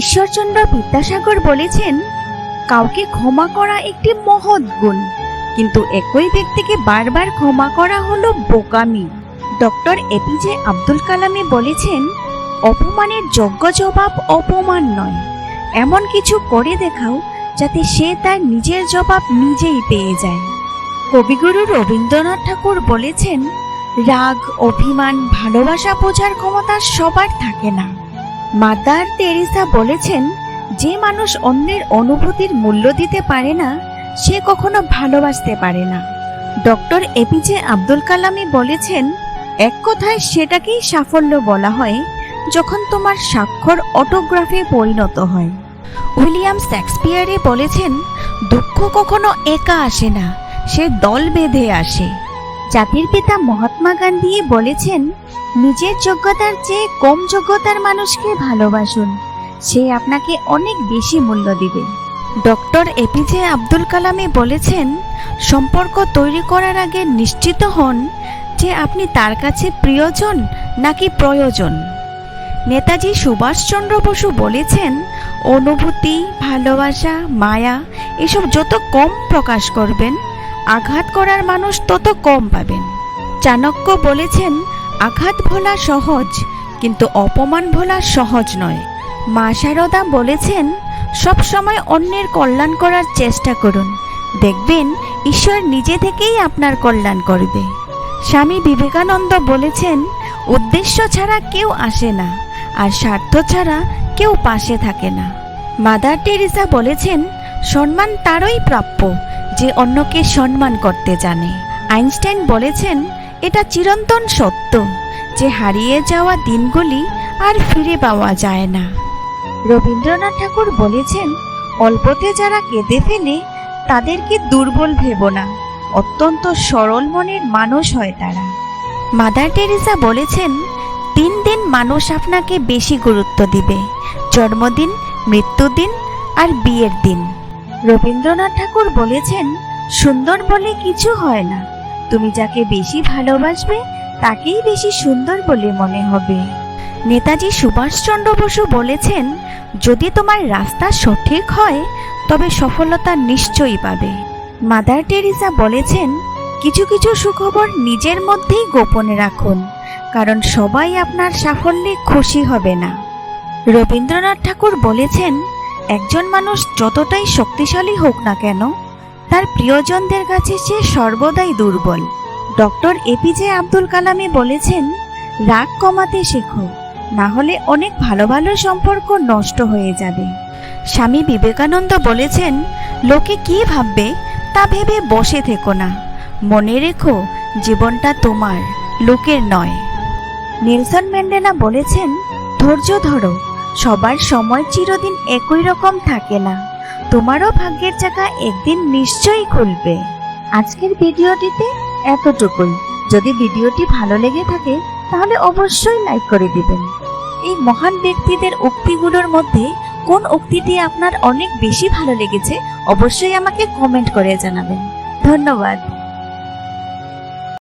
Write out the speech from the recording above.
ঈশ্বরচন্দ্র বিদ্যাসাগর বলেছেন, কাউকে ক্ষমা করা একটি মহৎ গুণ, কিন্তু একই ব্যক্তিকে বারবার ক্ষমা করা হলো বোকামি। ডক্টর এপিজে আব্দুল কালামে বলেছেন, অপমানের যোগ্য জবাব অপমান নয়। এমন কিছু করে দেখাও, যাতে সে তার নিজের জবাব নিজেই পেয়ে যায়। কবিগুরু রবীন্দ্রনাথ ঠাকুর বলেছেন, রাগ, অভিমান, ভালোবাসা বোঝার ক্ষমতা সবার থাকে না। মাদার তেরেসা বলেছেন, যে মানুষ অন্যের অনুভূতির মূল্য দিতে পারে না, সে কখনো ভালোবাসতে পারে না। ডক্টর এপিজে আব্দুল কালামই বলেছেন, এক কথায় সেটাকেই সাফল্য বলা হয় যখন তোমার স্বাক্ষর অটোগ্রাফে পরিণত হয়। উইলিয়াম শেক্সপিয়ারে বলেছেন, দুঃখ কখনো একা আসে না, সে দল বেঁধে আসে। জাতির পিতা মহাত্মা গান্ধী বলেছেন নিজের যোগ্যতার চেয়ে কম যোগ্যতার মানুষকে ভালোবাসুন। সে আপনাকে অনেক বেশি মূল্য দিবে। ডক্টর এপিজে আব্দুল কালামে বলেছেন, সম্পর্ক তৈরি করার আগে নিশ্চিত হন যে আপনি তার কাছে প্রিয়জন নাকি প্রয়োজন। নেতাজি সুভাষচন্দ্র বসু বলেছেন, অনুভূতি, ভালোবাসা, মায়া এসব যত কম প্রকাশ করবেন, আঘাত করার মানুষ তত কম পাবেন। চাণক্য বলেছেন আঘাত ভোলা সহজ, কিন্তু অপমান ভোলা সহজ নয়। মা শারদা বলেছেন, সব সময় অন্যের কল্যাণ করার চেষ্টা করুন। দেখবেন, ঈশ্বর নিজে থেকেই আপনার কল্যাণ করবে। স্বামী বিবেকানন্দ বলেছেন, উদ্দেশ্য ছাড়া কেউ আসে না, আর স্বার্থ ছাড়া কেউ পাশে থাকে না। মাদার টেরিসা বলেছেন, সম্মান তারই প্রাপ্য, যে অন্যকে সম্মান করতে জানে। আইনস্টাইন বলেছেন এটা চিরন্তন সত্য যে হারিয়ে যাওয়া দিনগুলি আর ফিরে পাওয়া যায় না। রবীন্দ্রনাথ ঠাকুর বলেছেন, অল্পতে যারা কেঁদে ফেলে, তাদেরকে দুর্বল ভেব না। অত্যন্ত সরল মনের মানুষ হয় তারা। মাদার টেরিসা বলেছেন, তিন দিন মানুষ আপনাকে বেশি গুরুত্ব দিবে, জন্মদিন, মৃত্যুদিন আর বিয়ের দিন। রবীন্দ্রনাথ ঠাকুর বলেছেন, সুন্দর বলে কিছু হয় না। তুমি যাকে বেশি ভালোবাসবে, তাকেই বেশি সুন্দর বলে মনে হবে। নেতাজি সুভাষচন্দ্র বসু বলেছেন, যদি তোমার রাস্তা সঠিক হয়, তবে সফলতা নিশ্চয়ই পাবে। মাদার টেরিসা বলেছেন, কিছু কিছু সুখবর নিজের মধ্যেই গোপনে রাখুন, কারণ সবাই আপনার সাফল্যে খুশি হবে না। রবীন্দ্রনাথ ঠাকুর বলেছেন, একজন মানুষ যতটাই শক্তিশালী হোক না কেন তার প্রিয়জনদের কাছে সে সর্বদাই দুর্বল। ডক্টর এপিজে আব্দুল কালামে বলেছেন, রাগ কমাতে শেখো, না হলে অনেক ভালো ভালো সম্পর্ক নষ্ট হয়ে যাবে। স্বামী বিবেকানন্দ বলেছেন, লোকে কি ভাববে তা ভেবে বসে থেকো না। মনে রেখো, জীবনটা তোমার, লোকের নয়। নেলসন ম্যান্ডেলা বলেছেন, ধৈর্য ধরো, সবার সময় চিরদিন একই রকম থাকে না। তোমারও ভাগ্যের চাকা একদিন নিশ্চয়ই খুলবে। আজকের ভিডিওটিতে এতটুকুই। যদি ভিডিওটি ভালো লেগে থাকে, তাহলে অবশ্যই লাইক করে দিবেন। এই মহান ব্যক্তিদের উক্তিগুলোর মধ্যে কোন উক্তিটি আপনার অনেক বেশি ভালো লেগেছে, অবশ্যই আমাকে কমেন্ট করে জানাবেন। ধন্যবাদ।